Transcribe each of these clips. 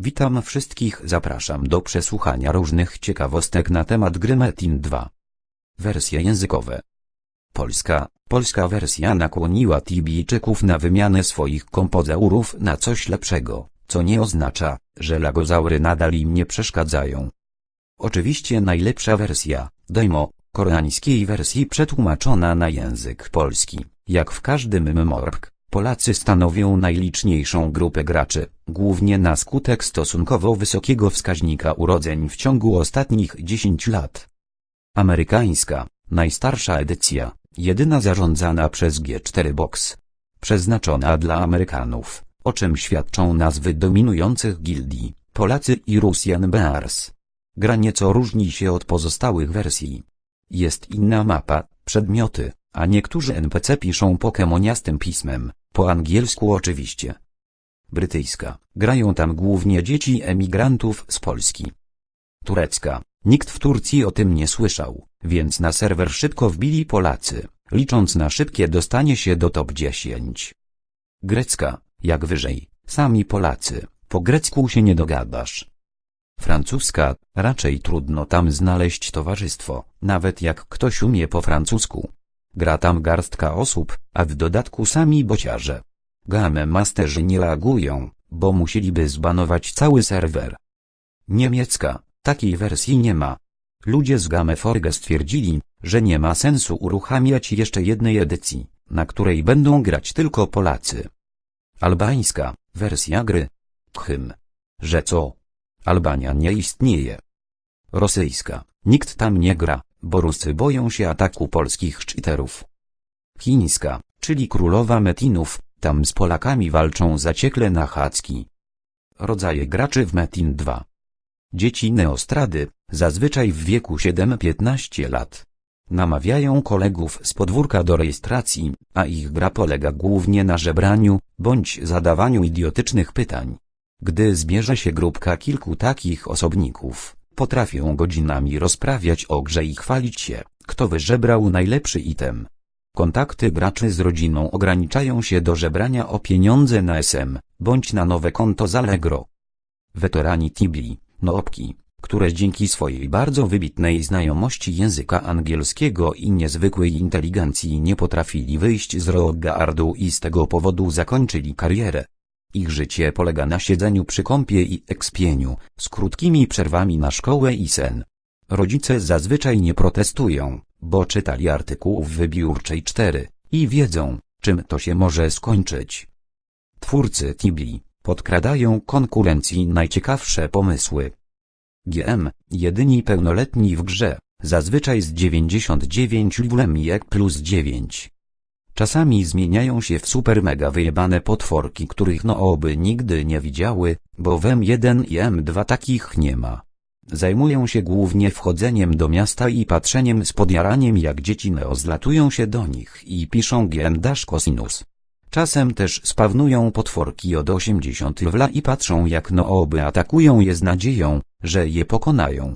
Witam wszystkich, zapraszam do przesłuchania różnych ciekawostek na temat gry Metin 2. Wersje językowe. Polska, polska wersja nakłoniła Tibijczyków na wymianę swoich kompozaurów na coś lepszego, co nie oznacza, że lagozaury nadal im nie przeszkadzają. Oczywiście najlepsza wersja, demo, koreańskiej wersji przetłumaczona na język polski, jak w każdym MMORPG. Polacy stanowią najliczniejszą grupę graczy, głównie na skutek stosunkowo wysokiego wskaźnika urodzeń w ciągu ostatnich 10 lat. Amerykańska, najstarsza edycja, jedyna zarządzana przez G4 Box. Przeznaczona dla Amerykanów, o czym świadczą nazwy dominujących gildii, Polacy i Russian Bears. Gra nieco różni się od pozostałych wersji. Jest inna mapa, przedmioty, a niektórzy NPC piszą pokemoniastym pismem, po angielsku oczywiście. Brytyjska, grają tam głównie dzieci emigrantów z Polski. Turecka, nikt w Turcji o tym nie słyszał, więc na serwer szybko wbili Polacy, licząc na szybkie dostanie się do top 10. Grecka, jak wyżej, sami Polacy, po grecku się nie dogadasz. Francuska, raczej trudno tam znaleźć towarzystwo, nawet jak ktoś umie po francusku. Gra tam garstka osób, a w dodatku sami bociarze. Game masterzy nie reagują, bo musieliby zbanować cały serwer. Niemiecka, takiej wersji nie ma. Ludzie z Game Forge stwierdzili, że nie ma sensu uruchamiać jeszcze jednej edycji, na której będą grać tylko Polacy. Albańska, wersja gry. Hym. Że co? Albania nie istnieje. Rosyjska, nikt tam nie gra, bo Rusy boją się ataku polskich cheaterów. Chińska, czyli królowa Metinów, tam z Polakami walczą zaciekle na Hacki. Rodzaje graczy w Metin 2. Dzieci neostrady, zazwyczaj w wieku 7-15 lat. Namawiają kolegów z podwórka do rejestracji, a ich gra polega głównie na żebraniu, bądź zadawaniu idiotycznych pytań. Gdy zbierze się grupka kilku takich osobników, potrafią godzinami rozprawiać o grze i chwalić się, kto wyżebrał najlepszy item. Kontakty graczy z rodziną ograniczają się do żebrania o pieniądze na SM, bądź na nowe konto z Allegro. Weterani Tibi, noobki, które dzięki swojej bardzo wybitnej znajomości języka angielskiego i niezwykłej inteligencji nie potrafili wyjść z Rogardu i z tego powodu zakończyli karierę. Ich życie polega na siedzeniu przy kąpie i ekspieniu, z krótkimi przerwami na szkołę i sen. Rodzice zazwyczaj nie protestują, bo czytali artykuł w wybiórczej 4 i wiedzą, czym to się może skończyć. Twórcy Tibi podkradają konkurencji najciekawsze pomysły. GM, jedyni pełnoletni w grze, zazwyczaj z 99 jak plus 9. Czasami zmieniają się w super mega wyjebane potworki, których no oby nigdy nie widziały, bo w M1 i M2 takich nie ma. Zajmują się głównie wchodzeniem do miasta i patrzeniem z podjaraniem jak dzieci neo zlatują się do nich i piszą GM dash cosinus. Czasem też spawnują potworki od 80 wla i patrzą jak nooby atakują je z nadzieją, że je pokonają.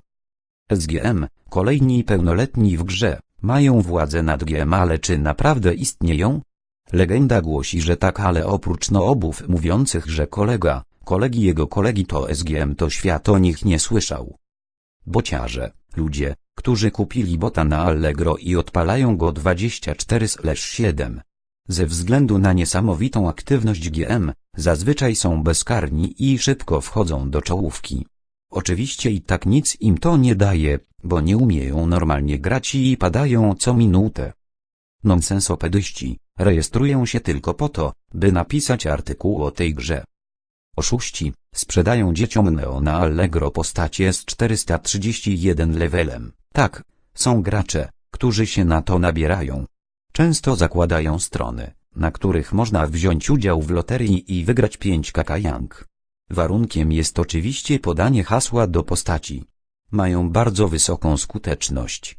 SGM, kolejni pełnoletni w grze, mają władzę nad GM ale czy naprawdę istnieją? Legenda głosi, że tak ale oprócz noobów mówiących, że kolega, kolegi jego kolegi to SGM to świat o nich nie słyszał. Bociarze, ludzie, którzy kupili bota na Allegro i odpalają go 24/7. Ze względu na niesamowitą aktywność GM, zazwyczaj są bezkarni i szybko wchodzą do czołówki. Oczywiście i tak nic im to nie daje, bo nie umieją normalnie grać i padają co minutę. Nonsensopedyści, rejestrują się tylko po to, by napisać artykuł o tej grze. Oszuści, sprzedają dzieciom Neo na Allegro postacie z 431 levelem. Tak, są gracze, którzy się na to nabierają. Często zakładają strony, na których można wziąć udział w loterii i wygrać 5 kakajang. Warunkiem jest oczywiście podanie hasła do postaci. Mają bardzo wysoką skuteczność.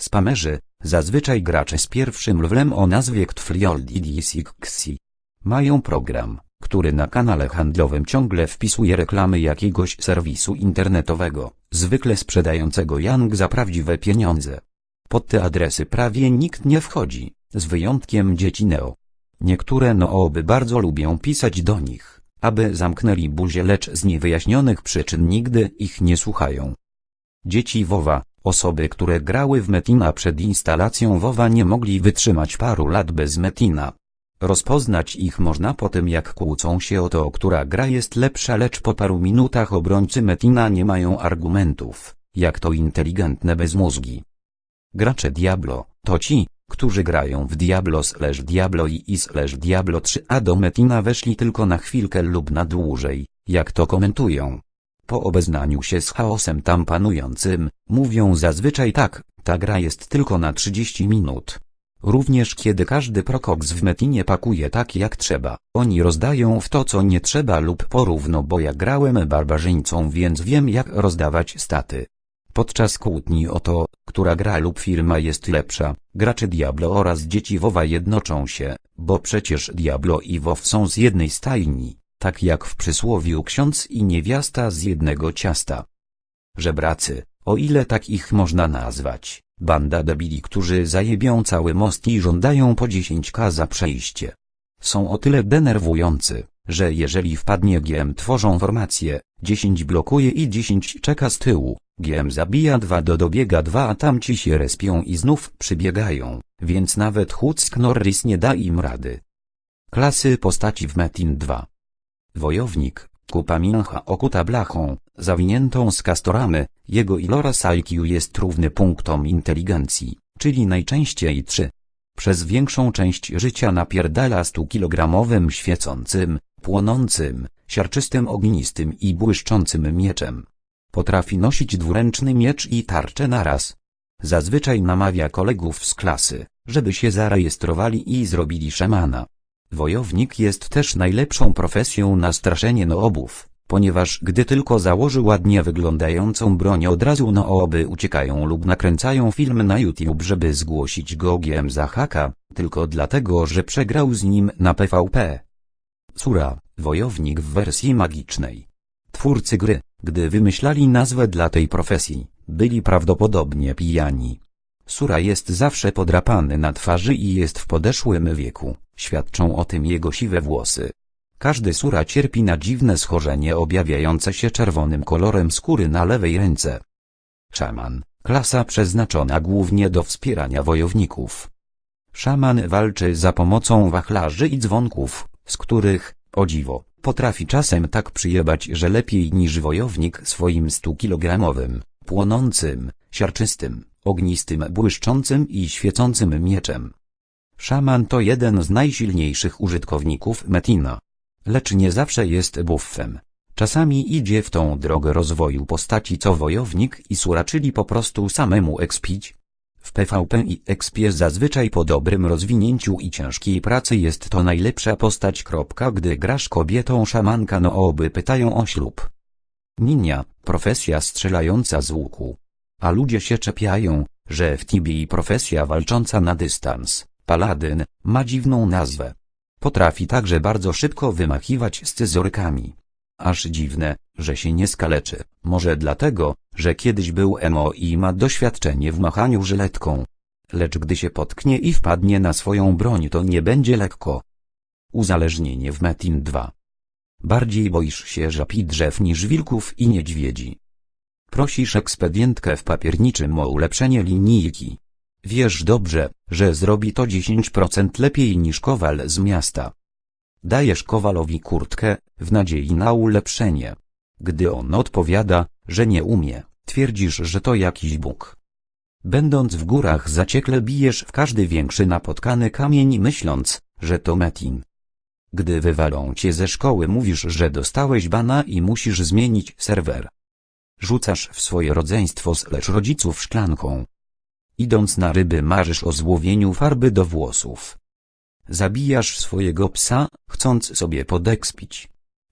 Spamerzy, zazwyczaj gracze z pierwszym levelem o nazwie Ktfliolddisixi. Mają program, który na kanale handlowym ciągle wpisuje reklamy jakiegoś serwisu internetowego, zwykle sprzedającego Yang za prawdziwe pieniądze. Pod te adresy prawie nikt nie wchodzi, z wyjątkiem dzieci Neo. Niektóre Nooby bardzo lubią pisać do nich, aby zamknęli buzię lecz z niewyjaśnionych przyczyn nigdy ich nie słuchają. Dzieci WoWa, osoby które grały w Metina przed instalacją WoWa nie mogli wytrzymać paru lat bez Metina. Rozpoznać ich można po tym jak kłócą się o to, która gra jest lepsza lecz po paru minutach obrońcy Metina nie mają argumentów, jak to inteligentne bezmózgi. Gracze Diablo, to ci, którzy grają w Diablo slash Diablo i slash Diablo 3 a do Metina weszli tylko na chwilkę lub na dłużej, jak to komentują. Po obeznaniu się z chaosem tam panującym, mówią zazwyczaj tak, ta gra jest tylko na 30 minut. Również kiedy każdy prokoks w Metinie pakuje tak jak trzeba, oni rozdają w to co nie trzeba lub porówno bo ja grałem barbarzyńcą więc wiem jak rozdawać staty. Podczas kłótni o to, która gra lub firma jest lepsza, gracze Diablo oraz dzieci WoWa jednoczą się, bo przecież Diablo i WoW są z jednej stajni, tak jak w przysłowiu ksiądz i niewiasta z jednego ciasta. Żebracy, o ile tak ich można nazwać, banda debili którzy zajebią cały most i żądają po 10k za przejście. Są o tyle denerwujący, że jeżeli wpadnie GM tworzą formację, 10 blokuje i 10 czeka z tyłu, GM zabija 2 do dobiega 2 a tamci się respią i znów przybiegają, więc nawet Huck Norris nie da im rady. Klasy postaci w Metin 2 Wojownik, kupa mincha okuta blachą, zawiniętą z kastoramy, jego iloraz IQ jest równy punktom inteligencji, czyli najczęściej 3. Przez większą część życia napierdala 100-kilogramowym świecącym, płonącym, siarczystym ognistym i błyszczącym mieczem. Potrafi nosić dwuręczny miecz i tarczę naraz. Zazwyczaj namawia kolegów z klasy, żeby się zarejestrowali i zrobili szamana. Wojownik jest też najlepszą profesją na straszenie noobów, ponieważ gdy tylko założy ładnie wyglądającą broń od razu nooby uciekają lub nakręcają film na YouTube żeby zgłosić go GM za haka, tylko dlatego że przegrał z nim na PvP. Sura, wojownik w wersji magicznej. Twórcy gry, gdy wymyślali nazwę dla tej profesji, byli prawdopodobnie pijani. Sura jest zawsze podrapany na twarzy i jest w podeszłym wieku, świadczą o tym jego siwe włosy. Każdy Sura cierpi na dziwne schorzenie objawiające się czerwonym kolorem skóry na lewej ręce. Szaman, klasa przeznaczona głównie do wspierania wojowników. Szaman walczy za pomocą wachlarzy i dzwonków, z których, o dziwo, potrafi czasem tak przyjebać, że lepiej niż wojownik swoim stukilogramowym, płonącym, siarczystym, ognistym, błyszczącym i świecącym mieczem. Szaman to jeden z najsilniejszych użytkowników Metina. Lecz nie zawsze jest buffem. Czasami idzie w tą drogę rozwoju postaci co wojownik i sura czyli po prostu samemu expić. W PvP i expie zazwyczaj po dobrym rozwinięciu i ciężkiej pracy jest to najlepsza postać. Gdy grasz kobietą szamanka no oby pytają o ślub. Ninia, profesja strzelająca z łuku. A ludzie się czepiają, że w Tibii profesja walcząca na dystans, paladyn, ma dziwną nazwę. Potrafi także bardzo szybko wymachiwać scyzorykami. Aż dziwne, że się nie skaleczy, może dlatego, że kiedyś był emo i ma doświadczenie w machaniu żyletką. Lecz gdy się potknie i wpadnie na swoją broń to nie będzie lekko. Uzależnienie w Metin 2 Bardziej boisz się żab i drzew niż wilków i niedźwiedzi. Prosisz ekspedientkę w papierniczym o ulepszenie linijki. Wiesz dobrze, że zrobi to 10% lepiej niż kowal z miasta. Dajesz kowalowi kurtkę, w nadziei na ulepszenie. Gdy on odpowiada, że nie umie, twierdzisz, że to jakiś Bóg. Będąc w górach zaciekle bijesz w każdy większy napotkany kamień myśląc, że to Metin. Gdy wywalą cię ze szkoły mówisz, że dostałeś bana i musisz zmienić serwer. Rzucasz w swoje rodzeństwo lecz rodziców szklanką. Idąc na ryby marzysz o złowieniu farby do włosów. Zabijasz swojego psa, chcąc sobie podekspić.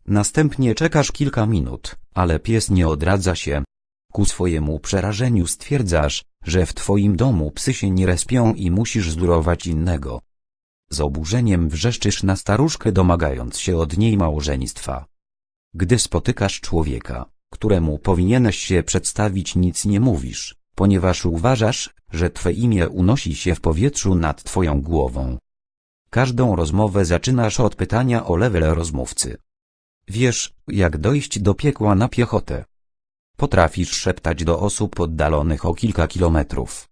Następnie czekasz kilka minut, ale pies nie odradza się. Ku swojemu przerażeniu stwierdzasz, że w twoim domu psy się nie respią i musisz zdurować innego. Z oburzeniem wrzeszczysz na staruszkę domagając się od niej małżeństwa. Gdy spotykasz człowieka, któremu powinieneś się przedstawić nic nie mówisz, ponieważ uważasz, że twe imię unosi się w powietrzu nad twoją głową. Każdą rozmowę zaczynasz od pytania o level rozmówcy. Wiesz, jak dojść do piekła na piechotę. Potrafisz szeptać do osób oddalonych o kilka kilometrów.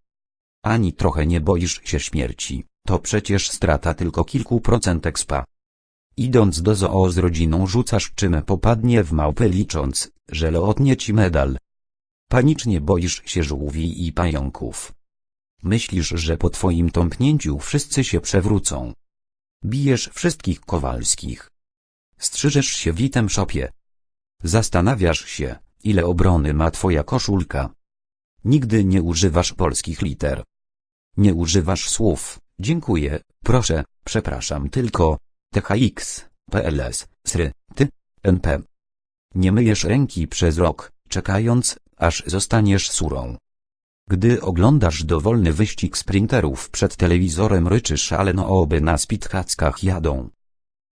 Ani trochę nie boisz się śmierci, to przecież strata tylko kilku procent expa. Idąc do zoo z rodziną rzucasz czym popadnie w małpę licząc, że lotnie ci medal. Panicznie boisz się żółwi i pająków. Myślisz, że po twoim tąpnięciu wszyscy się przewrócą. Bijesz wszystkich Kowalskich. Strzyżesz się w item shopie. Zastanawiasz się, ile obrony ma twoja koszulka. Nigdy nie używasz polskich liter. Nie używasz słów, dziękuję, proszę, przepraszam tylko, THX, PLS, SRY, TY, NP. Nie myjesz ręki przez rok, czekając, aż zostaniesz surą. Gdy oglądasz dowolny wyścig sprinterów przed telewizorem ryczysz ale no oby na spitkackach jadą.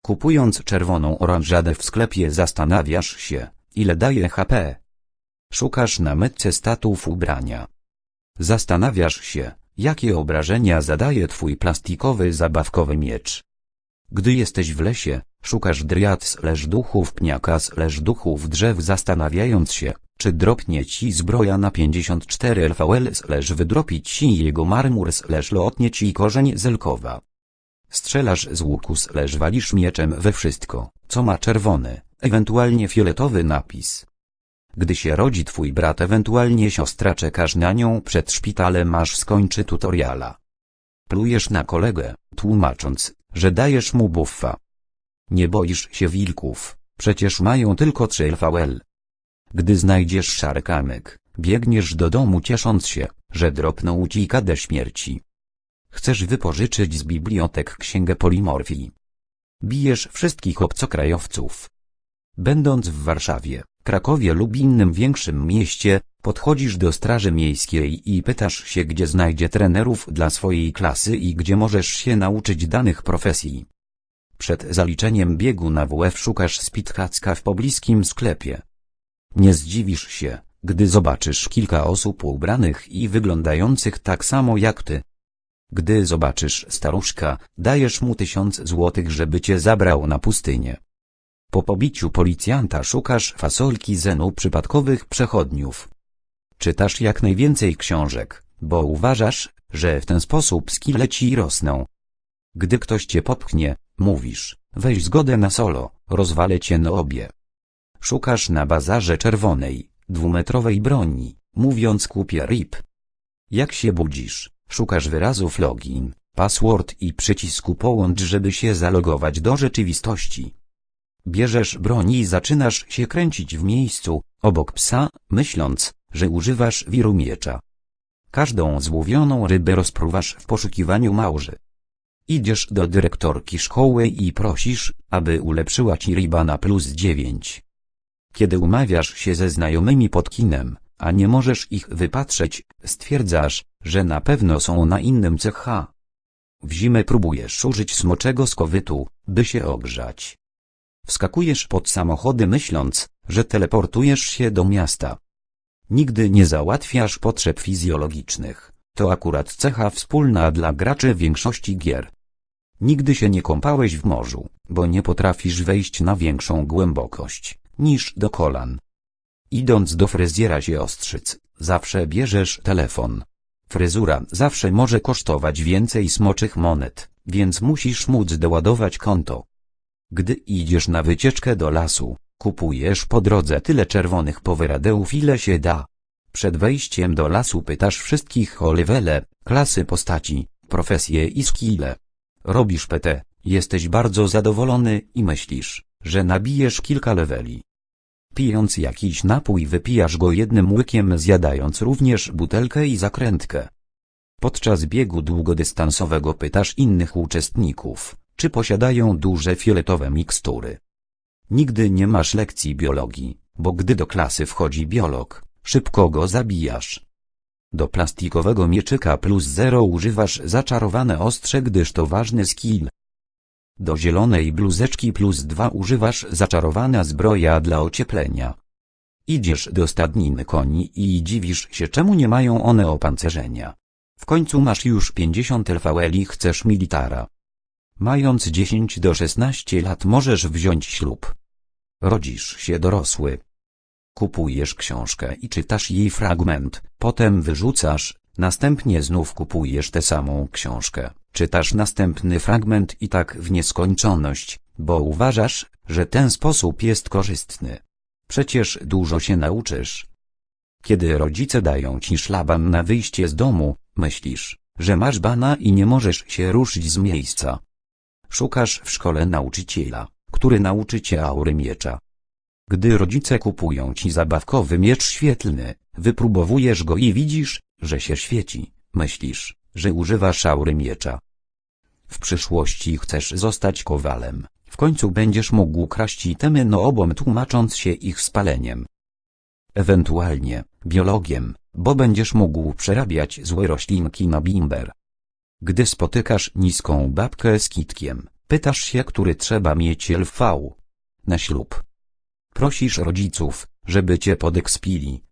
Kupując czerwoną oranżadę w sklepie zastanawiasz się, ile daje HP. Szukasz na metce statów ubrania. Zastanawiasz się, jakie obrażenia zadaje twój plastikowy zabawkowy miecz. Gdy jesteś w lesie, szukasz driad slash duchów pniaka slash duchów drzew zastanawiając się, czy dropnie ci zbroja na 54 LVL slash wydropi ci jego marmur slash lotnie ci korzeń zelkowa. Strzelasz z łuku slash walisz mieczem we wszystko, co ma czerwony, ewentualnie fioletowy napis. Gdy się rodzi twój brat ewentualnie siostra czekasz na nią przed szpitalem aż skończy tutoriala. Plujesz na kolegę, tłumacząc, że dajesz mu buffa. Nie boisz się wilków, przecież mają tylko 3 LVL. Gdy znajdziesz szary kamyk, biegniesz do domu ciesząc się, że dropnął ci kadę śmierci. Chcesz wypożyczyć z bibliotek księgę polimorfii. Bijesz wszystkich obcokrajowców. Będąc w Warszawie, Krakowie lub innym większym mieście, podchodzisz do straży miejskiej i pytasz się gdzie znajdzie trenerów dla swojej klasy i gdzie możesz się nauczyć danych profesji. Przed zaliczeniem biegu na WF szukasz spitkacka w pobliskim sklepie. Nie zdziwisz się, gdy zobaczysz kilka osób ubranych i wyglądających tak samo jak ty. Gdy zobaczysz staruszka, dajesz mu tysiąc złotych, żeby cię zabrał na pustynię. Po pobiciu policjanta szukasz fasolki zenu przypadkowych przechodniów. Czytasz jak najwięcej książek, bo uważasz, że w ten sposób skille ci rosną. Gdy ktoś cię popchnie, mówisz, weź zgodę na solo, rozwalę cię na obie. Szukasz na bazarze czerwonej, dwumetrowej broni, mówiąc kupię RIP. Jak się budzisz, szukasz wyrazów login, password i przycisku połącz, żeby się zalogować do rzeczywistości. Bierzesz broń i zaczynasz się kręcić w miejscu, obok psa, myśląc, że używasz wiru miecza. Każdą złowioną rybę rozpruwasz w poszukiwaniu małży. Idziesz do dyrektorki szkoły i prosisz, aby ulepszyła ci ryba na plus dziewięć. Kiedy umawiasz się ze znajomymi pod kinem, a nie możesz ich wypatrzeć, stwierdzasz, że na pewno są na innym CH. W zimę próbujesz użyć smoczego skowytu, by się ogrzać. Wskakujesz pod samochody myśląc, że teleportujesz się do miasta. Nigdy nie załatwiasz potrzeb fizjologicznych. To akurat cecha wspólna dla graczy większości gier. Nigdy się nie kąpałeś w morzu, bo nie potrafisz wejść na większą głębokość niż do kolan. Idąc do fryzjera się ostrzyc, zawsze bierzesz telefon. Fryzura zawsze może kosztować więcej smoczych monet, więc musisz móc doładować konto. Gdy idziesz na wycieczkę do lasu, kupujesz po drodze tyle czerwonych powyradełów ile się da. Przed wejściem do lasu pytasz wszystkich o levele, klasy postaci, profesje i skille. Robisz PT, jesteś bardzo zadowolony i myślisz, że nabijesz kilka leveli. Pijąc jakiś napój wypijasz go jednym łykiem zjadając również butelkę i zakrętkę. Podczas biegu długodystansowego pytasz innych uczestników, czy posiadają duże fioletowe mikstury. Nigdy nie masz lekcji biologii, bo gdy do klasy wchodzi biolog, szybko go zabijasz. Do plastikowego mieczyka plus zero używasz zaczarowane ostrze gdyż to ważny skill. Do zielonej bluzeczki plus dwa używasz zaczarowana zbroja dla ocieplenia. Idziesz do stadniny koni i dziwisz się czemu nie mają one opancerzenia. W końcu masz już 50 LVL i chcesz militara. Mając 10 do 16 lat możesz wziąć ślub. Rodzisz się dorosły. Kupujesz książkę i czytasz jej fragment, potem wyrzucasz, następnie znów kupujesz tę samą książkę, czytasz następny fragment i tak w nieskończoność, bo uważasz, że ten sposób jest korzystny. Przecież dużo się nauczysz. Kiedy rodzice dają ci szlaban na wyjście z domu, myślisz, że masz bana i nie możesz się ruszyć z miejsca. Szukasz w szkole nauczyciela, który nauczy cię aury miecza. Gdy rodzice kupują ci zabawkowy miecz świetlny, wypróbowujesz go i widzisz, że się świeci, myślisz, że używasz aury miecza. W przyszłości chcesz zostać kowalem, w końcu będziesz mógł kraść itemy no obom tłumacząc się ich spaleniem. Ewentualnie, biologiem, bo będziesz mógł przerabiać złe roślinki na bimber. Gdy spotykasz niską babkę z kitkiem, pytasz się, który trzeba mieć LV na ślub. Prosisz rodziców, żeby cię podekspili.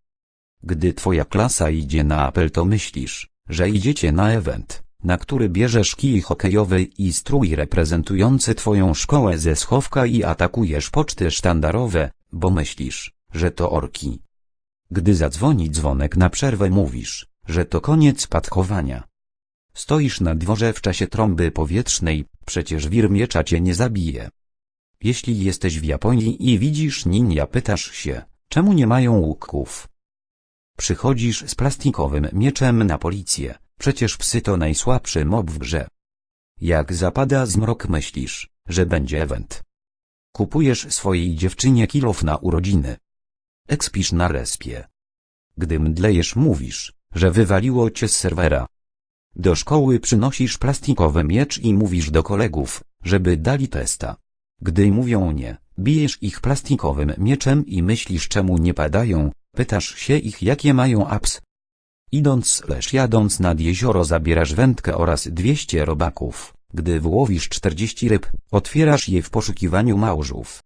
Gdy twoja klasa idzie na apel to myślisz, że idziecie na event, na który bierzesz kij hokejowy i strój reprezentujący twoją szkołę ze schowka i atakujesz poczty sztandarowe, bo myślisz, że to orki. Gdy zadzwoni dzwonek na przerwę mówisz, że to koniec padkowania. Stoisz na dworze w czasie trąby powietrznej, przecież wir miecza cię nie zabije. Jeśli jesteś w Japonii i widzisz ninja pytasz się, czemu nie mają łuków? Przychodzisz z plastikowym mieczem na policję, przecież psy to najsłabszy mob w grze. Jak zapada zmrok myślisz, że będzie event. Kupujesz swojej dziewczynie kilof na urodziny. Ekspisz na respie. Gdy mdlejesz mówisz, że wywaliło cię z serwera. Do szkoły przynosisz plastikowy miecz i mówisz do kolegów, żeby dali testa. Gdy mówią nie, bijesz ich plastikowym mieczem i myślisz czemu nie padają, pytasz się ich jakie mają apps. Idąc lecz jadąc nad jezioro zabierasz wędkę oraz 200 robaków. Gdy wyłowisz 40 ryb, otwierasz je w poszukiwaniu małżów.